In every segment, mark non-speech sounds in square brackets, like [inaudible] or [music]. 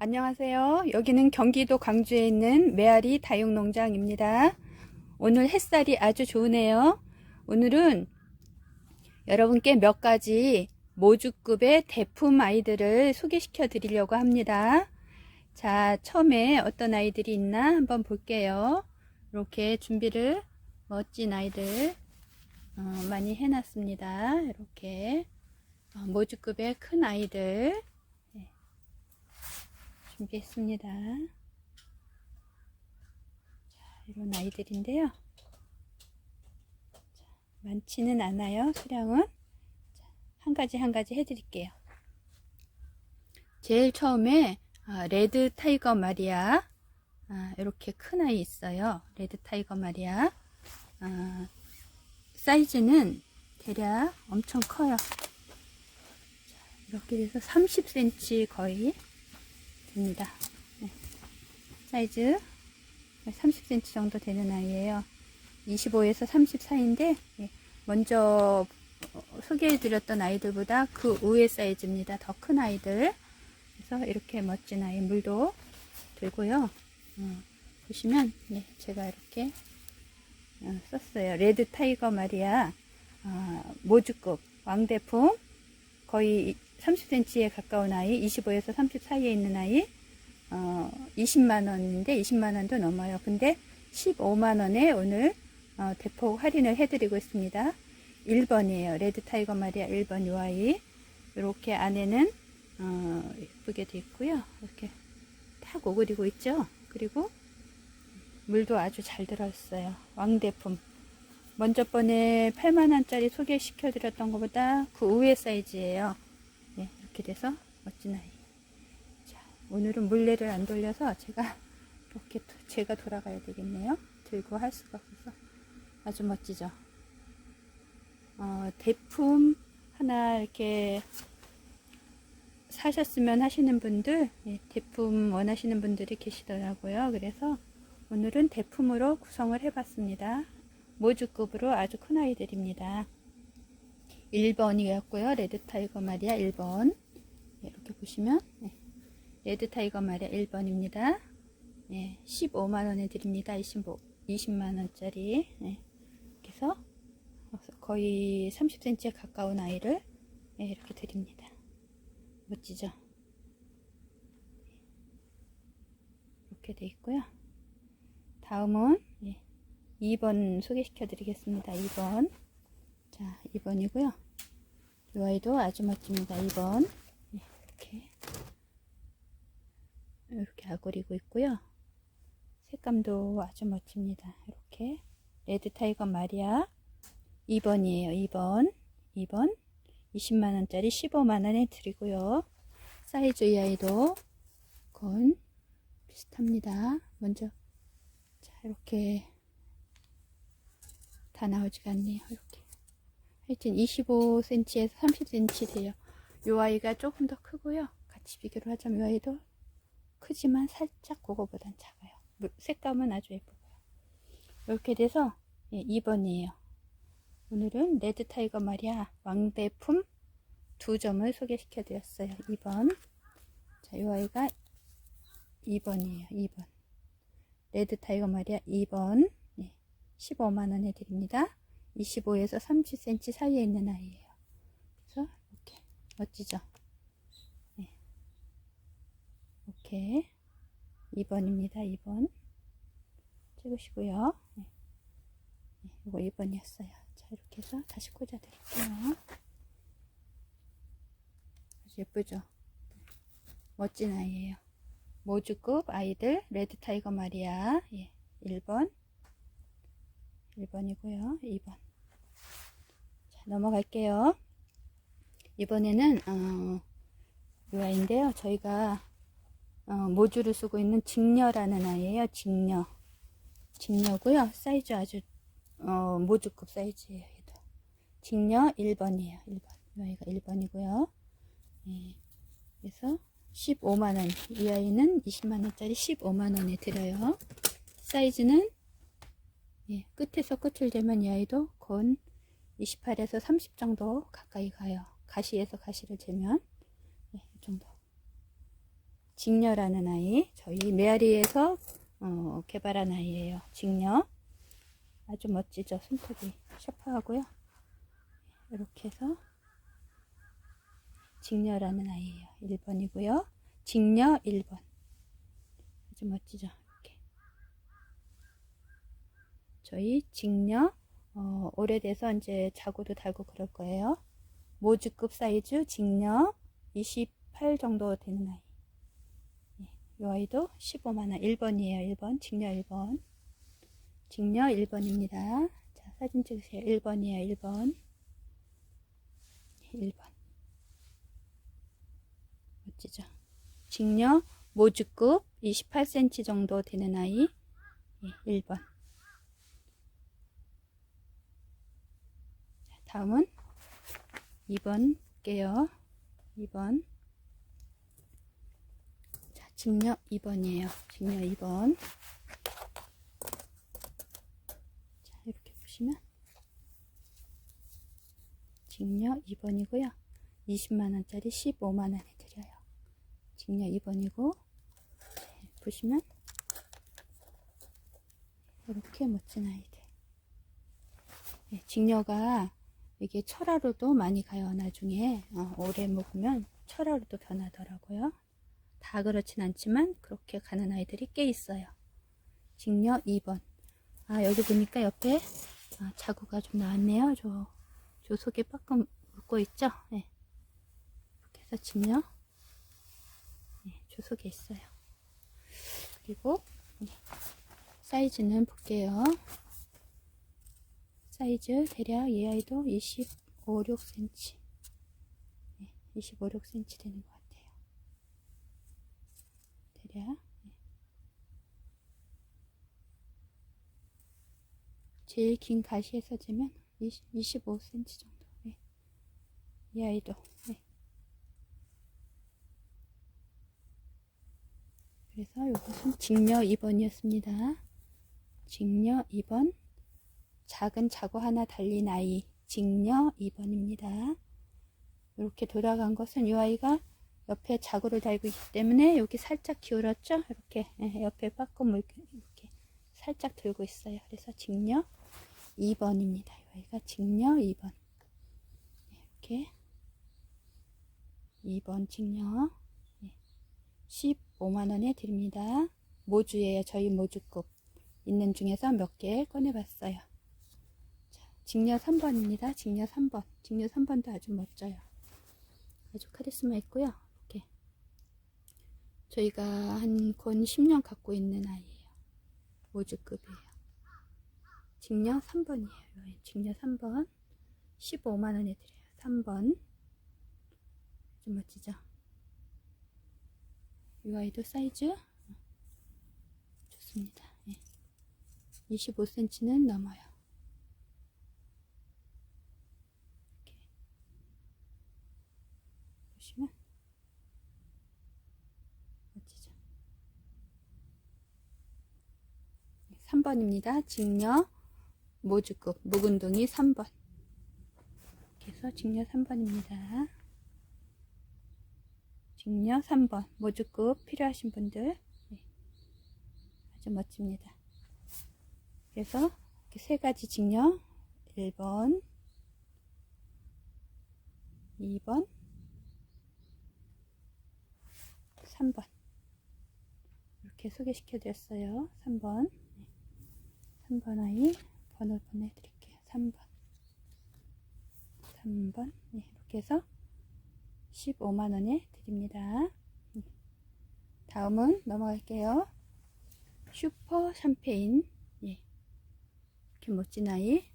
안녕하세요. 여기는 경기도 광주에 있는 메아리 다육농장입니다. 오늘 햇살이 아주 좋으네요. 오늘은 여러분께 몇 가지 모주급의 대품 아이들을 소개시켜 드리려고 합니다. 자, 처음에 어떤 아이들이 있나 한번 볼게요. 이렇게 준비를 멋진 아이들 어, 많이 해놨습니다. 이렇게 어, 모주급의 큰 아이들 준비했습니다. 자, 이런 아이들인데요. 자, 많지는 않아요, 수량은. 자, 한 가지 한 가지 해드릴게요. 제일 처음에 아, 레드 타이거 마리아 아, 이렇게 큰 아이 있어요. 레드 타이거 마리아 아, 사이즈는 대략 엄청 커요. 자, 이렇게 돼서 30cm 거의 됩니다. 네. 사이즈 30cm 정도 되는 아이예요. 25에서 30 사이인데 예, 먼저 어, 소개해드렸던 아이들보다 그 우회 사이즈입니다. 더 큰 아이들. 그래서 이렇게 멋진 아이 물도 들고요. 어, 보시면 네, 제가 이렇게 어, 썼어요. 레드 타이거 마리아 어, 모주급 왕대품 거의 30cm에 가까운 아이, 25에서 30 사이에 있는 아이, 어, 20만원인데, 20만원도 넘어요. 근데 15만원에 오늘, 어, 대폭 할인을 해드리고 있습니다. 1번이에요. 레드 타이거 마리아 1번 요 아이. 이렇게 안에는, 어, 예쁘게 돼 있고요. 이렇게 탁 오그리고 있죠. 그리고 물도 아주 잘 들었어요. 왕대품. 먼저 번에 8만원짜리 소개시켜 드렸던 것보다 그 우회 사이즈예요. 네, 이렇게 돼서 멋진 아이. 자, 오늘은 물레를 안 돌려서 제가 이렇게 도- 제가 돌아가야 되겠네요. 들고 할 수가 없어서 아주 멋지죠. 어, 대품 하나 이렇게 사셨으면 하시는 분들, 예, 대품 원하시는 분들이 계시더라고요. 그래서 오늘은 대품으로 구성을 해봤습니다. 모주급으로 아주 큰 아이들입니다. 1번이었고요. 레드 타이거 마리아 1번. 이렇게 보시면 네. 레드 타이거 마리아 1번입니다. 네, 15만원에 드립니다. 25, 20만원짜리. 네. 그래서 거의 30cm에 가까운 아이를 네, 이렇게 드립니다. 멋지죠? 이렇게 돼 있고요. 다음은 예, 2번 소개시켜 드리겠습니다. 2번. 자, 2번이고요. 이 아이도 아주 멋집니다. 2번. 네, 이렇게. 이렇게 아구리고 있고요. 색감도 아주 멋집니다. 이렇게. 레드 타이거 마리아 2번이에요. 2번. 2번. 20만원짜리 15만원에 드리고요. 사이즈 이 아이도 건 비슷합니다. 먼저 자, 이렇게 다 나오지가 않네요. 이렇게. 하여튼 25cm에서 30cm 돼요. 이 아이가 조금 더 크고요. 같이 비교를 하자면 이 아이도 크지만 살짝 그거보단 작아요. 물- 색감은 아주 예쁘고요. 이렇게 돼서 예, 2번이에요. 오늘은 레드 타이거 마리아 왕대품 두 점을 소개시켜 드렸어요. 2번. 자, 이 아이가 2번이에요. 2번. 레드 타이거 마리아 2번. 네, 15만원에 드립니다. 25에서 30cm 사이에 있는 아이예요. 멋지죠? 네. 이렇게 2번입니다. 2번 찍으시고요. 네. 네, 이거 2번이었어요. 자 이렇게 해서 다시 꽂아 드릴게요. 아주 예쁘죠? 멋진 아이예요. 모주급 아이들 레드 타이거 마리아 예, 1번 1번이고요. 2번. 자, 넘어갈게요. 이번에는 어, 이 아이인데요. 저희가 어, 모주를 쓰고 있는 직녀라는 아이예요. 직녀. 직녀고요. 사이즈 아주 어, 모주급 사이즈예요. 얘도. 직녀 1번이에요. 1번. 이 아이가 1번이고요. 예. 그래서 15만원. 이 아이는 20만원짜리 15만원에 드려요. 사이즈는 예, 끝에서 끝을 재면 이 아이도 건 28에서 30 정도 가까이 가요. 가시에서 가시를 재면 네, 이 정도. 직녀라는 아이. 저희 메아리에서 어, 개발한 아이예요. 직녀. 아주 멋지죠. 손톱이 샤프하고요. 이렇게 해서 직녀라는 아이예요. 1번이고요. 직녀 1번. 아주 멋지죠. 이렇게. 저희 직녀 어, 오래돼서 이제 자고도 달고 그럴 거예요. 모주급 사이즈 직녀 28 정도 되는 아이. 예, 이 아이도 15만원 1번이에요. 1번 직녀 1번. 직녀 1번입니다. 자, 사진 찍으세요. 1번이에요. 1번. 1번. 멋지죠? 직녀 모주급 28cm 정도 되는 아이. 예, 1번. 자, 다음은 2번 볼게요. 2번. 자, 직녀 2번이에요. 직녀 2번. 자, 이렇게 보시면 직녀 2번이고요. 20만원짜리 15만원에 드려요. 직녀 2번이고 네, 보시면 이렇게 멋진 아이들 네, 직녀가 이게 철화로도 많이 가요 나중에. 어, 오래 먹으면 철화로도 변하더라고요. 다 그렇진 않지만 그렇게 가는 아이들이 꽤 있어요. 직녀 2번. 아 여기 보니까 옆에 아, 자구가 좀 나왔네요. 저, 저 속에 빠끔 묶고 있죠? 네. 이렇게 해서 직녀. 네, 저 속에 있어요. 그리고 네, 사이즈는 볼게요 사이즈 대략 이 아이도 25, 6cm 네, 25, 6cm 되는 것 같아요 대략 네. 제일 긴 가시에서 재면 20, 25cm 정도 네. 이 아이도 네. 그래서 이것은 직녀 2번이었습니다 직녀 2번 작은 자구 하나 달린 아이 직녀 2번입니다. 이렇게 돌아간 것은 이 아이가 옆에 자구를 달고 있기 때문에 여기 살짝 기울었죠? 이렇게 예, 옆에 빠끔 이렇게 살짝 들고 있어요. 그래서 직녀 2번입니다. 이 아이가 직녀 2번 이렇게 2번 직녀 15만원에 드립니다. 모주예요. 저희 모주급 있는 중에서 몇 개 꺼내봤어요. 직녀 3번입니다. 직녀 3번. 직녀 3번도 아주 멋져요. 아주 카리스마 있고요. 이렇게 저희가 한 권 10년 갖고 있는 아이예요. 모주급이에요. 직녀 3번이에요. 직녀 3번. 15만원에 드려요. 3번. 아주 멋지죠? 이 아이도 사이즈 좋습니다. 25cm는 넘어요. 보시면 멋지죠? 3번입니다. 직녀 모주급 묵은둥이 3번 이렇게 해서 직녀 3번입니다. 직녀 3번 모주급 필요하신 분들 네. 아주 멋집니다. 그래서 세 가지 직녀 1번 2번 3번 이렇게 소개시켜 드렸어요 3번 3번 아이 번호 보내드릴게요. 3번. 3번. 네, 이렇게 해서 15만원에 드립니다. 네. 다음은 넘어갈게요. 슈퍼 샴페인. 예. 이렇게 멋진 아이.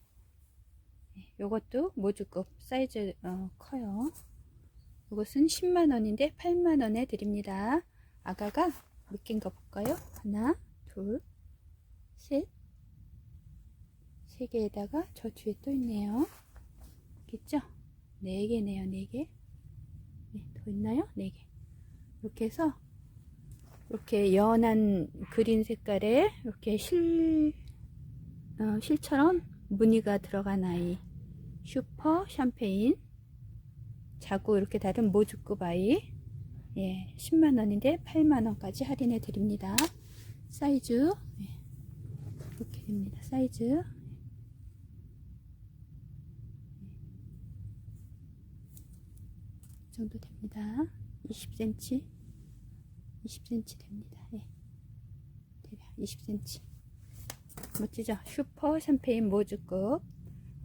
예, 요것도 모주급 사이즈 어, 커요. 이것은 10만원인데 8만원에 드립니다. 아가가 몇 개인가 볼까요? 하나, 둘, 셋, 세 개에다가 저 뒤에 또 있네요. 있겠죠? 네 개네요, 네 개. 네, 더 있나요? 네 개. 이렇게 해서 이렇게 연한 그린 색깔에 이렇게 실, 어, 실처럼 무늬가 들어간 아이. 슈퍼 샴페인. 자고 이렇게 다른 모주급 아이 예, 10만원인데 8만원까지 할인해 드립니다. 사이즈, 예, 이렇게 됩니다. 사이즈. 정도 됩니다. 20cm, 20cm 됩니다. 예. 대략 20cm. 멋지죠? 슈퍼 샴페인 모주급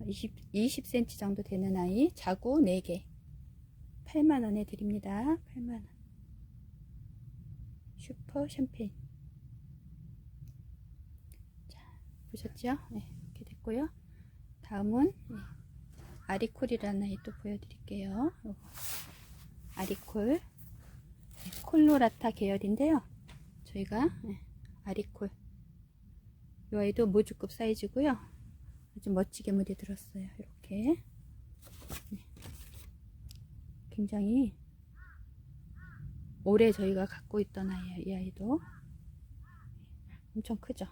20, 20cm 정도 되는 아이 자구 4개 8만원에 드립니다. 8만원 슈퍼 샴페인 자 보셨죠? 네, 이렇게 됐고요. 다음은 네, 아리콜이라는 아이 또 보여드릴게요. 요거. 아리콜 네, 콜로라타 계열인데요. 저희가 네, 아리콜 이 아이도 모주급 사이즈고요. 아주 멋지게 무늬 들었어요. 이렇게 네. 굉장히 오래 저희가 갖고 있던 아이예요. 이 아이도 엄청 크죠.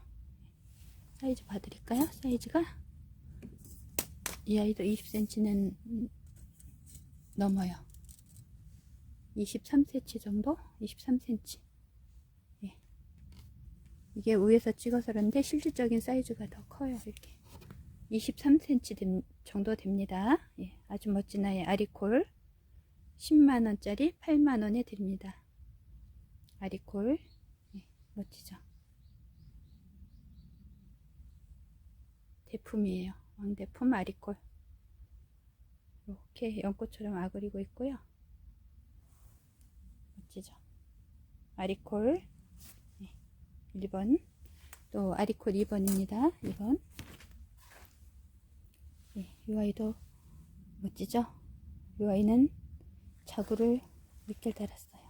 사이즈 봐드릴까요? 사이즈가 이 아이도 20cm는 넘어요. 23cm 정도? 23cm. 예. 이게 위에서 찍어서 그런데 실질적인 사이즈가 더 커요. 이렇게. 23cm 됨- 정도 됩니다. 예, 아주 멋진 아이 아리콜 10만원짜리 8만원에 드립니다. 아리콜 예, 멋지죠? 대품이에요. 왕대품 아리콜 이렇게 연꽃처럼 아그리고 있고요. 멋지죠? 아리콜 예, 1번 또 아리콜 2번입니다. 2번 예, 이 아이도 멋지죠? 이 아이는 자구를 몇 개를 달았어요.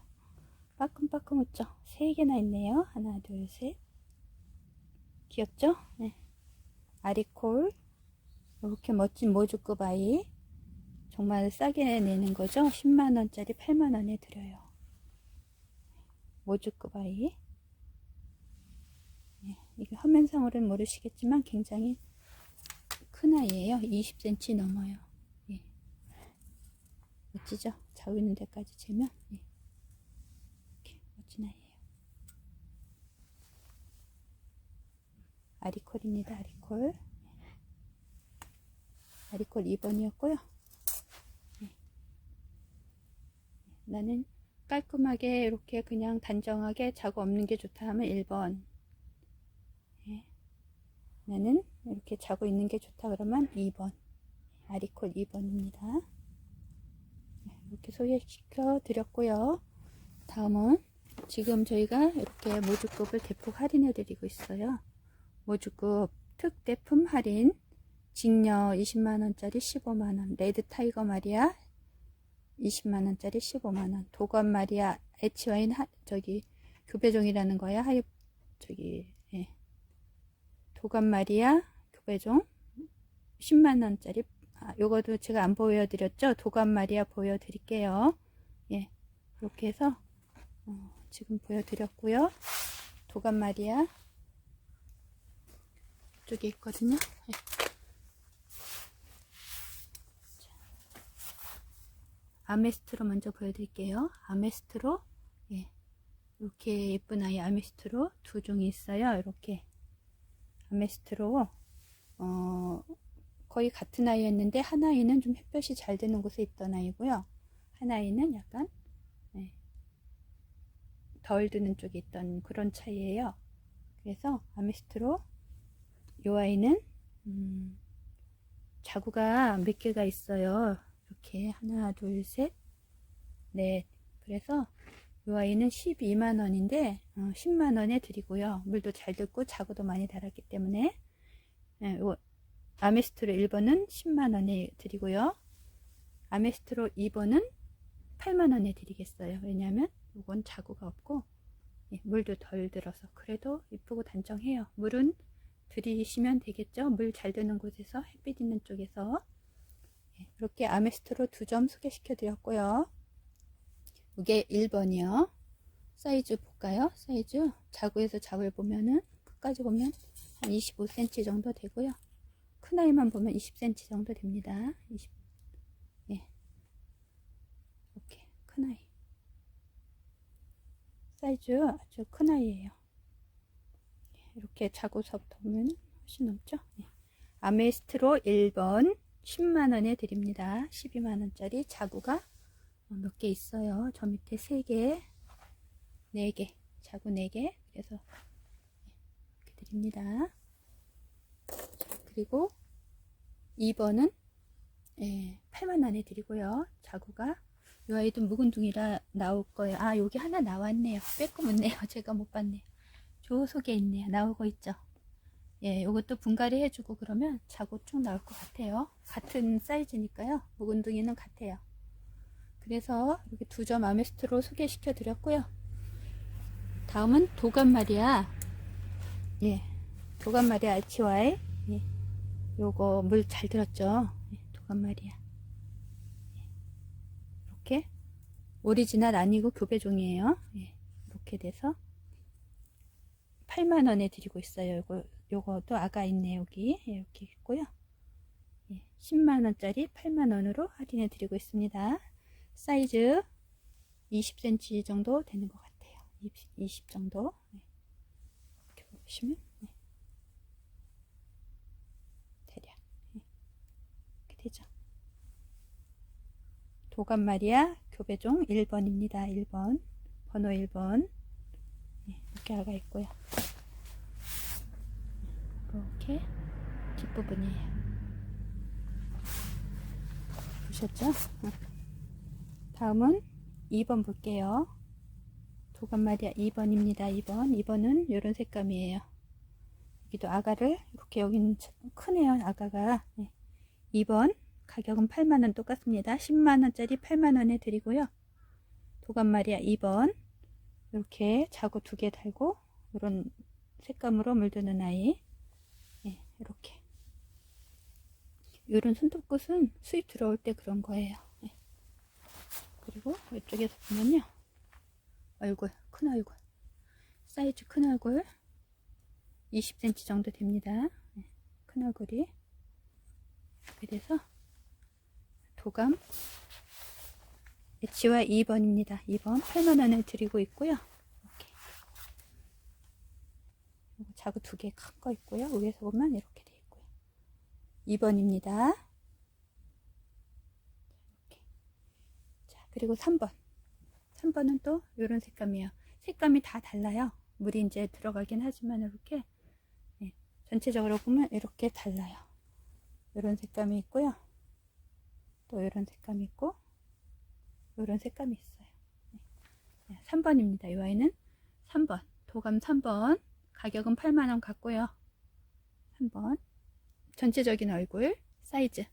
빠끔빠끔 웃죠? 세 개나 있네요. 하나, 둘, 셋. 귀엽죠? 네. 아리콜. 이렇게 멋진 모주급 아이. 정말 싸게 내는 거죠? 10만원짜리 8만원에 드려요. 모주급 아이. 네, 이게 화면상으로는 모르시겠지만 굉장히 큰 아이예요. 20cm 넘어요. 예. 멋지죠? 자고 있는 데까지 재면 예. 이렇게 멋진 아이예요. 아리콜입니다. 아리콜. 아리콜 2번이었고요. 예. 나는 깔끔하게 이렇게 그냥 단정하게 자고 없는 게 좋다 하면 1번. 예. 나는 이렇게 자고 있는 게 좋다 그러면 2번. 아리콜 2번입니다. 이렇게 소개시켜 드렸고요. 다음은 지금 저희가 이렇게 모주급을 대폭 할인해 드리고 있어요. 모주급 특대품 할인 직녀 20만원짜리 15만원. 레드 타이거 마리아 20만원짜리 15만원. 도건 마리아 에치와인 하, 저기 교배종이라는 거야? 하이 저기 예. 도감 마리아 교배종 10만원짜리. 아, 요거도 제가 안 보여드렸죠? 도감 마리아 보여드릴게요. 예. 이렇게 해서 어, 지금 보여드렸고요. 도감 마리아 쪽에 있거든요. 예. 아메스트로 먼저 보여드릴게요 아메스트로 예 이렇게 예쁜 아이 아메스트로 두 종이 있어요 이렇게 아메스트로 어, 거의 같은 아이였는데 한 아이는 좀 햇볕이 잘 드는 곳에 있던 아이고요. 한 아이는 약간 네, 덜 드는 쪽에 있던 그런 차이예요. 그래서 아메스트로 이 아이는 음, 자구가 몇 개가 있어요. 이렇게 하나, 둘, 셋, 넷. 그래서 이 아이는 12만원인데 어, 10만원에 드리고요. 물도 잘 듣고 자구도 많이 달았기 때문에. 네, 요 아메스트로 1번은 10만원에 드리고요. 아메스트로 2번은 8만원에 드리겠어요. 왜냐하면 이건 자구가 없고 예, 물도 덜 들어서 그래도 이쁘고 단정해요. 물은 들이시면 되겠죠? 물 잘 드는 곳에서 햇빛 있는 쪽에서. 예, 이렇게 아메스트로 두 점 소개시켜 드렸고요 이게 1번이요. 사이즈 볼까요? 사이즈 자구에서 자구를 보면은 끝까지 보면 한 25cm 정도 되고요. 큰 아이만 보면 20cm 정도 됩니다. 20, 예. 이렇게 큰 아이. 사이즈 아주 큰 아이예요. 이렇게 자고서부터 보면 훨씬 넘죠? 네. 아메스트로 1번 10만원에 드립니다. 12만원짜리 자구가 몇 개 있어요. 저 밑에 3개, 4개, 자구 4개. 그래서 이렇게 드립니다. 자, 그리고 2번은 예, 8만원에 드리고요. 자구가 이 아이도 묵은둥이라 나올 거예요. 아, 여기 하나 나왔네요. 빼고 묻네요. [laughs] 제가 못 봤네요. 조 속에 있네요. 나오고 있죠. 예, 요것도 분갈이 해주고 그러면 자고 쭉 나올 것 같아요. 같은 사이즈니까요. 묵은둥이는 같아요. 그래서 이렇게 두 점 아메스트로 소개시켜 드렸고요. 다음은 도감마리아. 예, 도감마리아 알치와의 예, 요거 물 잘 들었죠? 예, 도감마리아. 이렇게 오리지널 아니고 교배종이에요. 예, 이렇게 돼서 8만원에 드리고 있어요. 요거, 요것도 아가 있네, 여기. 예, 이렇게 있고요. 예, 10만원짜리 8만원으로 할인해 드리고 있습니다. 사이즈 20cm 정도 되는 것 같아요. 20, 20 정도. 예. 이렇게 보시면, 예. 대략. 예. 이렇게 되죠. 도감마리아 교배종 1번입니다. 1번. 번호 1번. 네, 이렇게 아가 있고요. 이렇게 뒷부분이에요. 보셨죠? 응. 다음은 2번 볼게요. 도감 마리아 2번입니다. 2번. 2번은 이런 색감이에요. 여기도 아가를 이렇게 여기는 참 크네요. 아가가. 네. 2번 가격은 8만원 똑같습니다. 10만원짜리 8만원에 드리고요. 도감 마리아 2번 이렇게 자구 두 개 달고 이런 색감으로 물드는 아이 네, 이렇게 이런 손톱끝은 수입 들어올 때 그런 거예요. 네. 그리고 이쪽에서 보면요. 얼굴, 큰 얼굴. 사이즈 큰 얼굴. 20cm 정도 됩니다. 네, 큰 얼굴이. 이렇게 돼서 도감 H와 2번입니다. 2번 8만원을 드리고 있고요. 이렇게. 요거 자구 두 개 큰 거 있고요. 위에서 보면 이렇게 돼 있고요. 2번입니다. 이렇게. 자, 그리고 3번. 3번은 또 이런 색감이에요. 색감이 다 달라요. 물이 이제 들어가긴 하지만 이렇게 네, 전체적으로 보면 이렇게 달라요. 이런 색감이 있고요. 또 이런 색감이 있고 이런 색감이 있어요. 네. 3번입니다. 이 아이는 3번. 도감 3번. 가격은 8만원 같고요. 3번. 전체적인 얼굴 사이즈.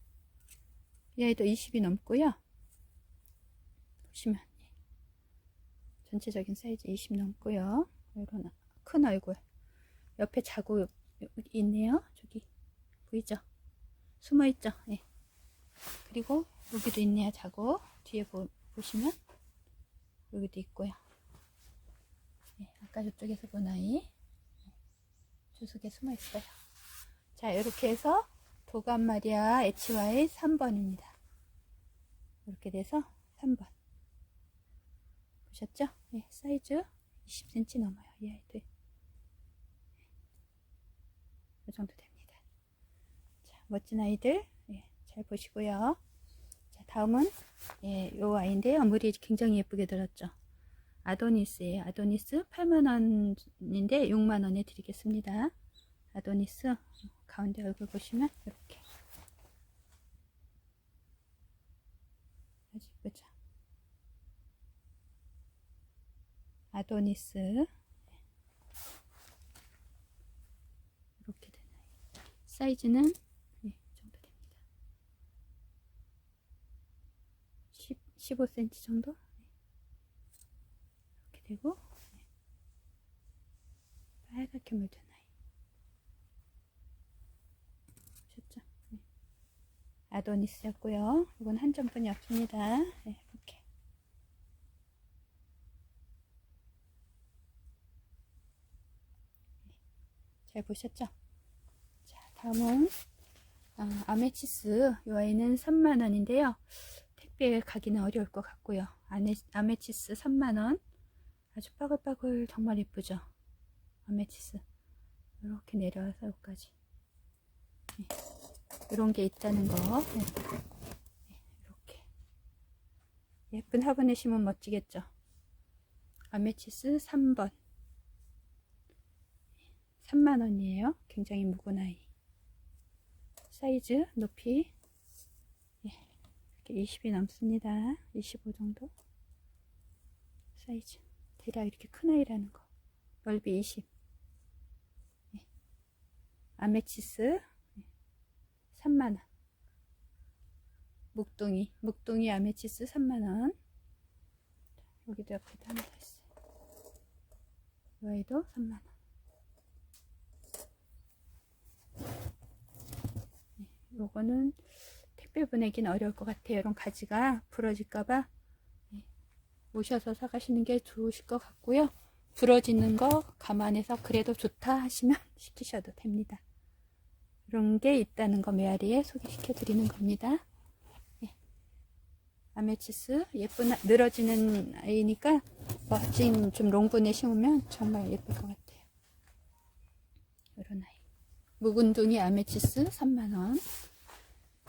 이 아이도 20이 넘고요. 보시면 예. 전체적인 사이즈 20 넘고요. 이런 큰 얼굴. 옆에 자구 있네요. 저기 보이죠? 숨어 있죠? 예. 그리고 여기도 있네요. 자구. 뒤에 보, 보시면 여기도 있고요. 네, 아까 저쪽에서 본 아이 주석에 숨어 있어요. 자, 이렇게 해서 도감마리아 HY 3번입니다. 이렇게 돼서 3번. 보셨죠? 네, 사이즈 20cm 넘어요. 이 아이들. 이 정도 됩니다. 자, 멋진 아이들. 네, 잘 보시고요. 자, 다음은 예, 요 아이인데요. 물이 굉장히 예쁘게 들었죠. 아도니스예요. 아도니스 8만원인데 6만원에 드리겠습니다. 아도니스 가운데 얼굴 보시면 이렇게 아주 예쁘죠. 아도니스 이렇게 되나요. 사이즈는 예, 이 정도 됩니다. 10, 15cm 정도 네. 네. 빨갛게 물든 아이 보셨죠? 네. 아도니스였고요. 이건 한 점뿐이 없습니다. 네, 이렇게 잘 보셨죠? 자, 다음은 아, 아메치스 이 아이는 3만원인데요 택배 가기는 어려울 것 같고요 아메, 아메치스 3만원 아주 빠글빠글 정말 예쁘죠? 아메치스. 이렇게 내려와서 여기까지. 네. 이런 게 있다는 거. 네. 네, 이렇게. 예쁜 화분에 심으면 멋지겠죠? 아메치스 3번. 3만원이에요. 굉장히 묵은 아이. 사이즈, 높이. 예, 이렇게 20이 넘습니다. 25 정도. 사이즈. 대략 이렇게 큰 아이라는 거. 넓이 20. 예. 아메치스. 3만원. 묵둥이. 묵둥이 아메치스 3만원. 여기도 옆에도 하나 더 있어요. 이 아이도 3만원. 요거는 택배 보내기는 어려울 것 같아요. 이런 가지가 부러질까봐 네, 오셔서 사가시는 게 좋으실 것 같고요. 부러지는 거 감안해서 그래도 좋다 하시면 [laughs] 시키셔도 됩니다. 이런 게 있다는 거 메아리에 소개시켜 드리는 겁니다. 네. 아메치스 예쁜 아- 늘어지는 아이니까 멋진 좀 롱분에 심으면 정말 예쁠 것 같아요. 이런 아이. 묵은둥이 아메치스 3만원.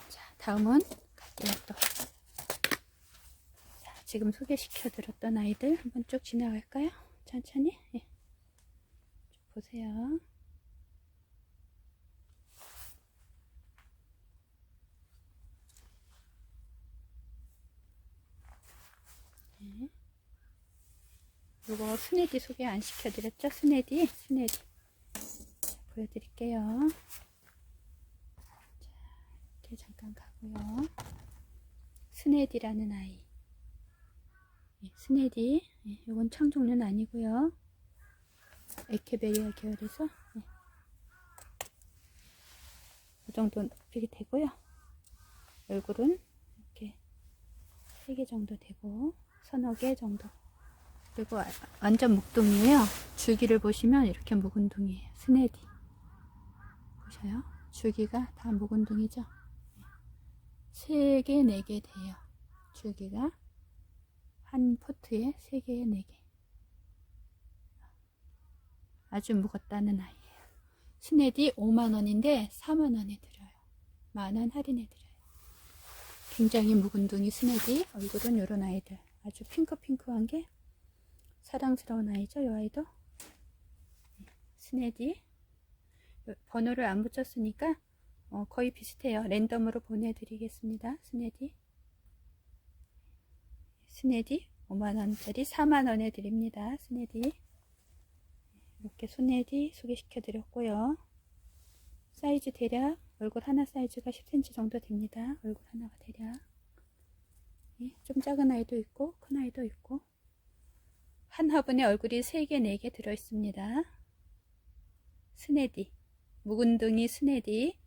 자, 다음은 갈게요 또. 자, 지금 소개시켜 드렸던 아이들 한번 쭉 지나갈까요? 천천히. 예. 쭉 보세요. 네. 요거 스네디 소개 안 시켜드렸죠? 스네디, 스네디. 보여드릴게요. 자, 이렇게 잠깐 가고요. 스네디라는 아이. 예, 스네디. 예, 이건 창 종류는 아니고요. 에케베리아 계열에서 예. 이 정도 높이게 되고요. 얼굴은 이렇게 3개 정도 되고 서너 개 정도. 그리고 아- 완전 묵둥이에요. 줄기를 보시면 이렇게 묵은둥이에요. 스네디. 보셔요. 줄기가 다 묵은둥이죠. 세 개, 네개 돼요. 줄기가 한 포트에 세 개, 네 개. 아주 무겁다는 아이예요. 스네디 5만 원인데 4만 원에 드려요. 만원 할인해 드려요. 굉장히 묵은 둥이 스네디 얼굴은 이런 아이들 아주 핑크핑크한 게 사랑스러운 아이죠. 이 아이도 스네디 번호를 안 붙였으니까 어, 거의 비슷해요. 랜덤으로 보내드리겠습니다. 스네디. 스네디 5만원짜리 4만원에 드립니다. 스네디. 이렇게 스네디 소개시켜 드렸고요. 사이즈 대략 얼굴 하나 사이즈가 10cm 정도 됩니다. 얼굴 하나가 대략. 예, 좀 작은 아이도 있고 큰 아이도 있고 한 화분에 얼굴이 3개, 4개 들어있습니다. 스네디. 묵은둥이 스네디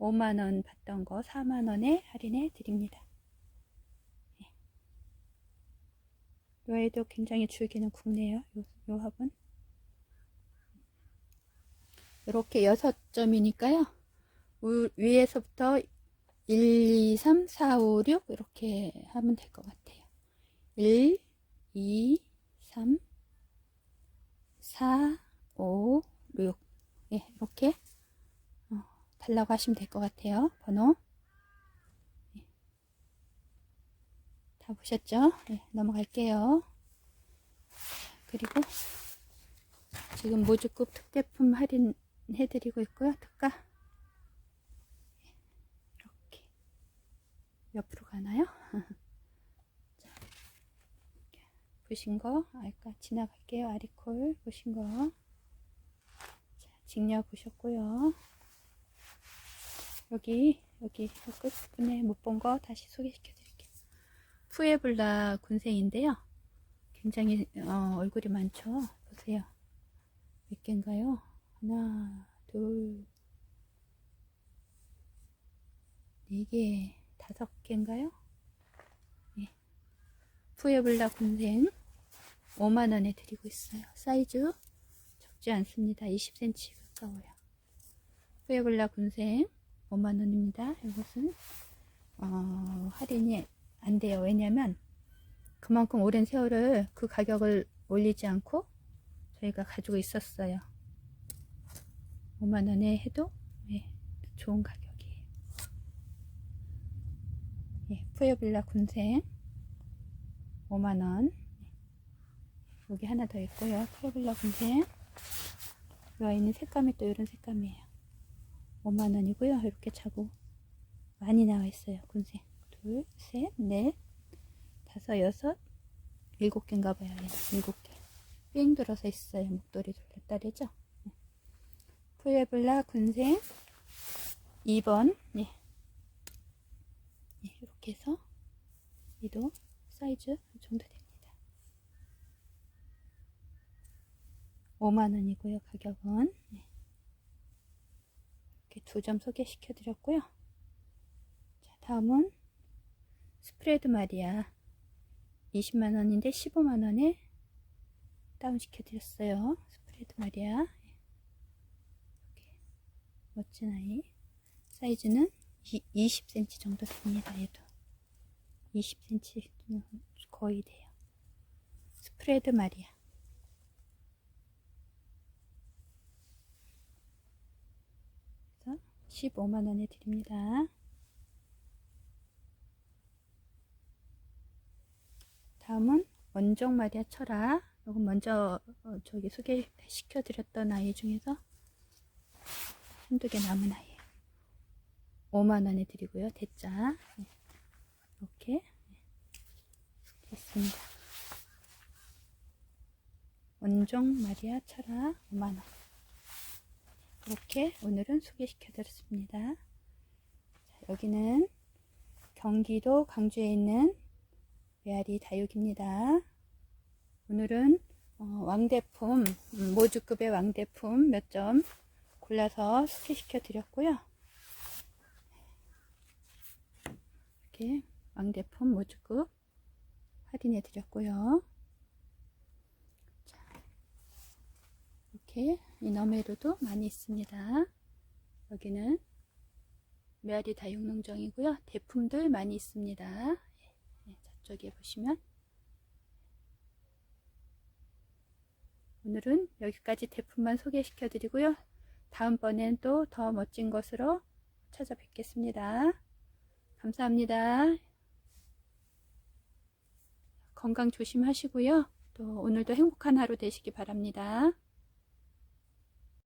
5만원 받던 거 4만원에 할인해 드립니다. 요 아이도 굉장히 줄기는 굵네요. 요, 요 화분. 이렇게 6점이니까요. 위에서부터 1, 2, 3, 4, 5, 6 이렇게 하면 될 것 같아요. 1, 2, 3, 4, 5, 6 예, 이렇게 어, 달라고 하시면 될 것 같아요. 번호 다 보셨죠? 예, 넘어갈게요. 그리고 지금 모주급 특대품 할인 해드리고 있고요. 특가 예, 이렇게 옆으로 가나요? [laughs] 자, 이렇게 보신 거 아까 지나갈게요. 아리콜 보신 거 자, 직녀 보셨고요. 여기 여기 끝부분에 못 본 거 다시 소개시켜 드릴게요. 푸에블라 군생인데요. 굉장히 어, 얼굴이 많죠. 보세요. 몇 개인가요? 하나, 둘, 네 개, 다섯 개인가요? 예. 푸에블라 군생 5만원에 드리고 있어요. 사이즈 적지 않습니다. 20cm 가까워요. 푸에블라 군생 5만원입니다. 이것은 어, 할인이 안 돼요. 왜냐면 그만큼 오랜 세월을 그 가격을 올리지 않고 저희가 가지고 있었어요. 5만원에 해도 예, 좋은 가격이에요. 예, 푸여빌라 군생 5만원 여기 하나 더 있고요. 푸여빌라 군생 이 아이는 색감이 또 이런 색감이에요. 5만원이고요. 이렇게 차고 많이 나와 있어요. 군생 둘, 셋, 넷, 다섯, 여섯, 일곱 개인가 봐요. 얘는 일곱 개. 삥 들어서 있어요. 목도리 돌렸다리죠. 푸에블라 군생 2번. 네. 네, 이렇게 해서 얘도 사이즈 이 정도 됩니다. 5만원이고요. 가격은. 네. 이렇게 두 점 소개시켜 드렸고요. 자, 다음은 스프레드 마리아 20만원인데 15만원에 다운시켜 드렸어요. 스프레드 마리아 멋진 아이 사이즈는 20cm 정도 됩니다. 얘도 20cm 거의 돼요. 스프레드 마리아 그래서 15만원에 드립니다. 다음은 원종 마리아 철아. 이건 먼저 어, 저기 소개시켜 드렸던 아이 중에서 한두 개 남은 아이예요. 5만 원에 드리고요. 대짜. 네. 이렇게 네. 됐습니다. 원종 마리아 철아 5만 원. 이렇게 오늘은 소개시켜 드렸습니다. 자, 여기는 경기도 광주에 있는 메아리 다육입니다. 오늘은 어, 왕대품 음, 모주급의 왕대품 몇 점 골라서 소개시켜 드렸고요. 이렇게 왕대품 모주급 할인해 드렸고요. 자, 이렇게 이너메로도 많이 있습니다. 여기는 메아리 다육농장이고요. 대품들 많이 있습니다. 네, 저쪽에 보시면 오늘은 여기까지 제품만 소개시켜 드리고요. 다음번엔 또 더 멋진 것으로 찾아뵙겠습니다. 감사합니다. 건강 조심하시고요. 또 오늘도 행복한 하루 되시기 바랍니다.